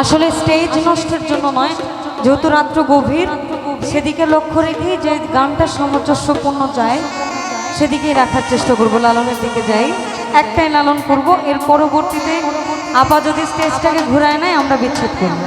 আসলে স্টেজ নষ্টের জন্য নয়, যেহেতু রাত্র গভীর, সেদিকে লক্ষ্য রেখেই যে গানটা সামঞ্জস্যপূর্ণ যায়, সেদিকেই রাখার চেষ্টা করব, লালনের দিকে যাই। একটাই লালন করব, এর পরবর্তীতে আপা যদি স্টেজটাকে ঘুরায় নেয়, আমরা বিচ্ছেদ করব।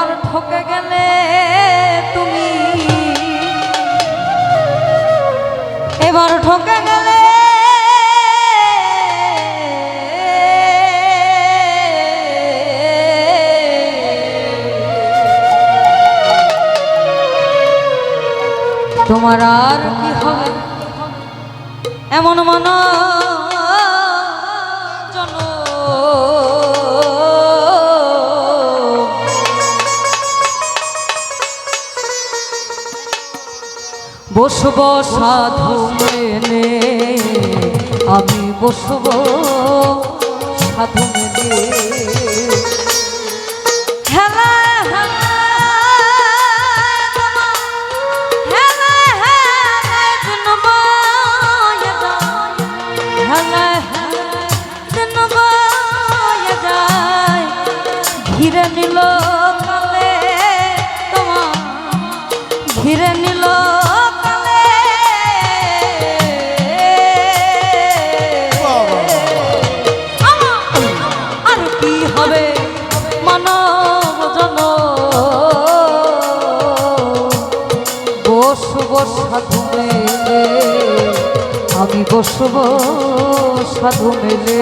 এবার ঠকে গেলে তুমি। এবার ঠকে গেলে তোমার আর কি হবে? এমন মন বসব সাধু মেনে। আমি বসব সাধু বসব সাধু মেলে।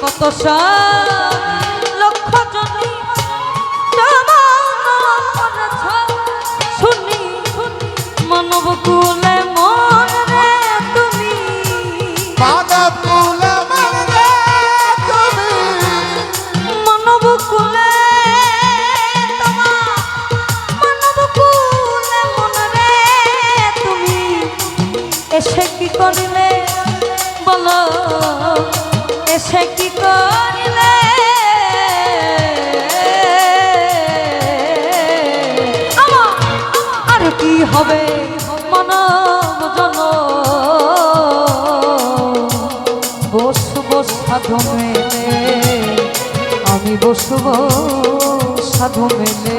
কত সা বসব সাধু মেলে।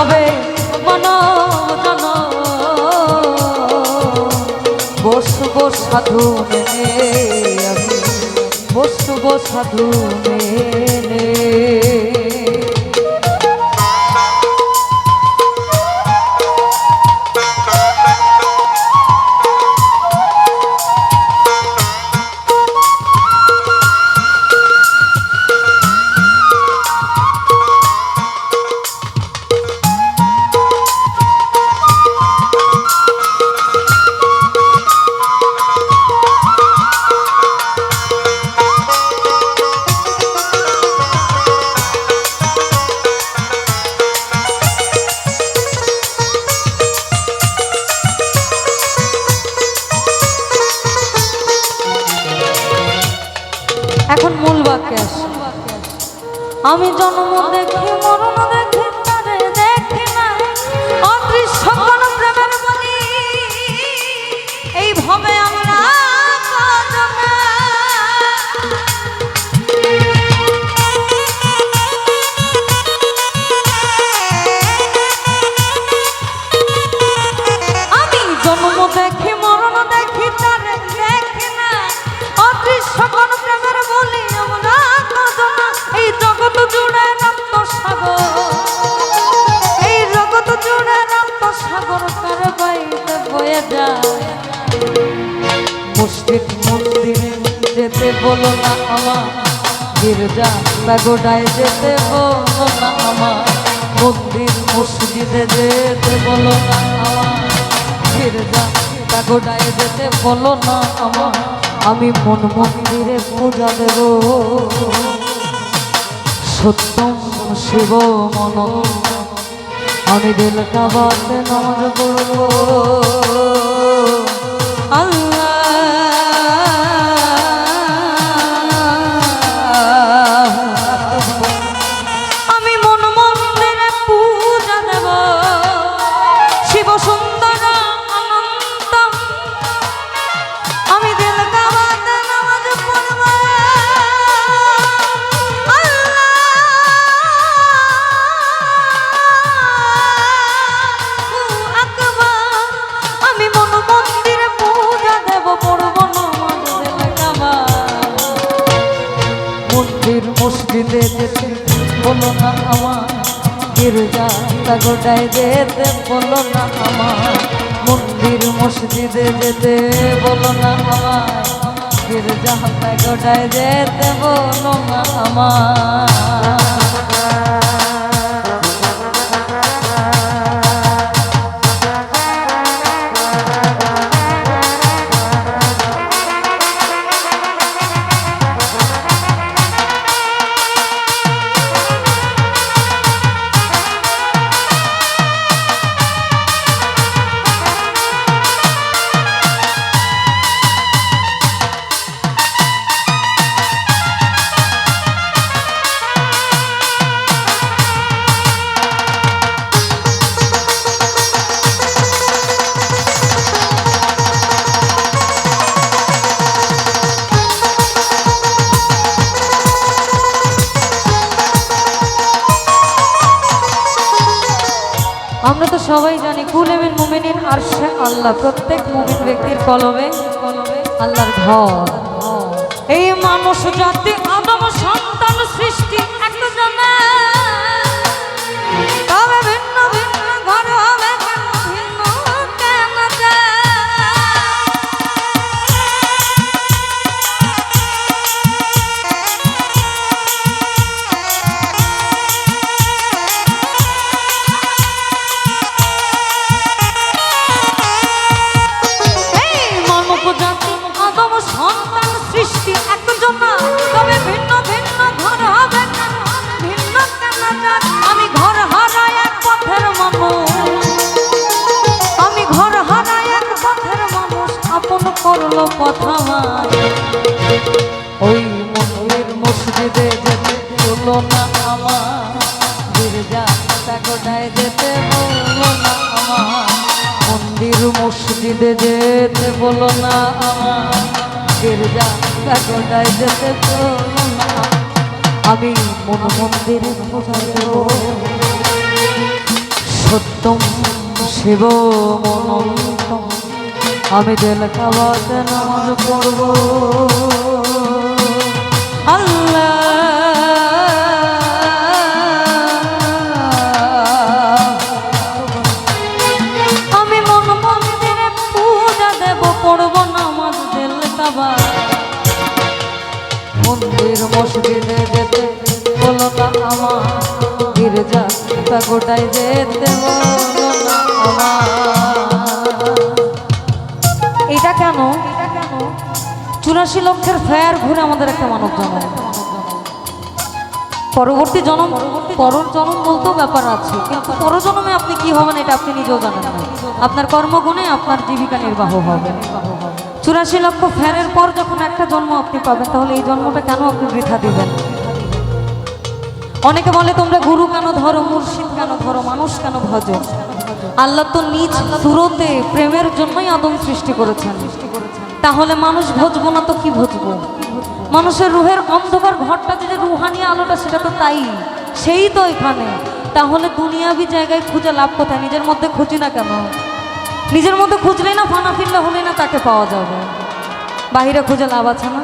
হবে মন জন বসব সাধু মেনে আমি বসব সাধু মেয়ে বলো না আমার। গির্জা প্যাগোডায় যেতে বলো না আমার। মন্দির মসজিদে যেতে বলো না আমার। গির্জা প্যাগোডায় যেতে বলো না আমার। আমি মন মন্দিরে পূজা দেব। সত্যম শিব মন আমি দিল কাবাতে নামাজ পড়ব। গির্জা গোটায় যেতে বলো না আমার। মন্দির মসজিদে যেতে বলো না আমার। গির্জা গোটায় যেতে বলো না আমার। সবাই জানি কুলেমেন মুমিনিন সে আল্লাহ, প্রত্যেক মুমিন ব্যক্তির কলমে আল্লাহর ঘর। এই মানুষ জাতি, আদম সন্তান সৃষ্টি একটা তবে সন্তান সৃষ্টি একজন, তবে ভিন্ন ভিন্ন ঘর হবে ভিন্ন? আমি ঘর হারাই এক পথের মানুষ। আমি ঘর হারাই এক পথের মানুষ, আপন করল পথ ওই মন্দির মসজিদে যেতে বলো না আমার। গির্জা গোটায় যেতে বলো না আমার। মন্দির মসজিদে যেতে বলো না আমার। গির্জা গোটায় যেতে আমি মন মন্দিরে সত্যম শিব আমি দিল খাওয়াতে নামাজ পড়ব। আল্লাহ মন্দির মসজিদে যেতে বলো না আমার। গির্জা তা গোটাই যেতে বলো এটা কেন? চুরাশি লক্ষের ফেয়ার ঘুরে আমাদের একটা মানব জন্ম পরবর্তী জন্ম পরর জন্ম বলতেও ব্যাপার আছে। কিন্তু পরজন্মে আপনি কি হবেন এটা আপনি নিজেও জানেন আপনার কর্মগুণে আপনার জীবিকা নির্বাহ হবে। চুরাশি লক্ষ ফেরের পর যখন একটা জন্ম আপনি পাবেন, তাহলে এই জন্মটা কেন আপনি বৃথা দিবেন? অনেকে বলে, তোমরা গুরু কেন ধরো, মুর্শিদ কেন ধরো, মানুষ কেন ভজো? আল্লাহ তো নিজ সুরতে প্রেমের জন্যই আদম সৃষ্টি করেছেন। তাহলে মানুষ ভজবো না তো কি ভজবো? মানুষের রুহের অন্ধকার ঘরটা যে রুহানি আলোটা, সেটা তো তাই, সেই তো এখানে। তাহলে দুনিয়াবি জায়গায় খুঁজে লাভ কোথায়? নিজের মধ্যে খুঁজি না কেন? নিজের মধ্যে খুঁজলে না, ফানা ফিরলে হলেই না তাকে পাওয়া যাবে। বাহিরে খুঁজে লাভ আছে না।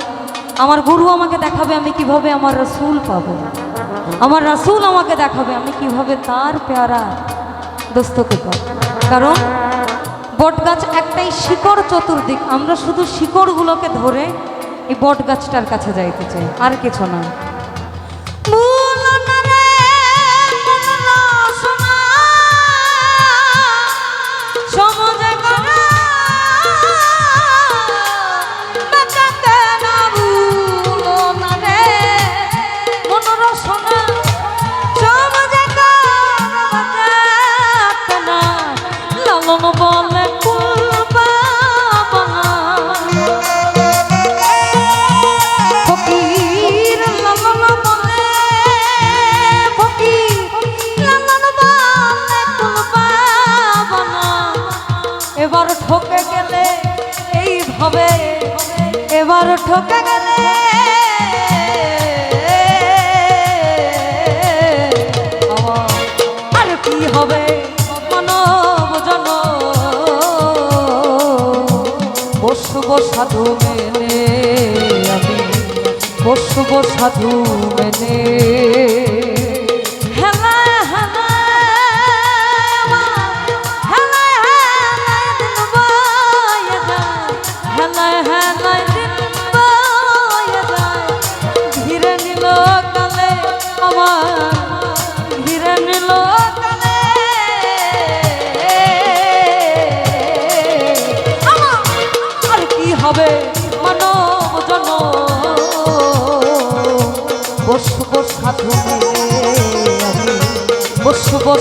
আমার গুরু আমাকে দেখাবে আমি কীভাবে আমার রসুল পাবো। আমার রাসূল আমাকে দেখাবে আমি কীভাবে তার পেয়ারা দোস্তকে পাবো। কারণ বট গাছ একটাই শিকড় চতুর্দিক। আমরা শুধু শিকড়গুলোকে ধরে এই বট গাছটার কাছে যাইতে চাই। আর কিছু না। এবার ঠকে গেলে এইভাবে, এবার ঠকে গেলে আর কি হবে? সাধু মেনে আমি, বসব সাধু মেনে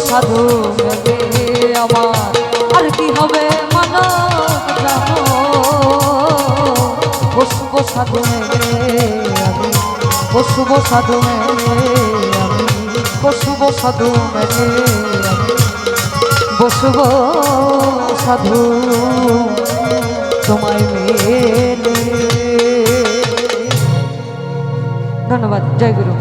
সাধু আমার, আর কি হবে বসব সাধু আমি, বসব সাধু আমি, বসব সাধু বসব সাধু তোমায় মেলে। ধন্যবাদ, জয় গুরু।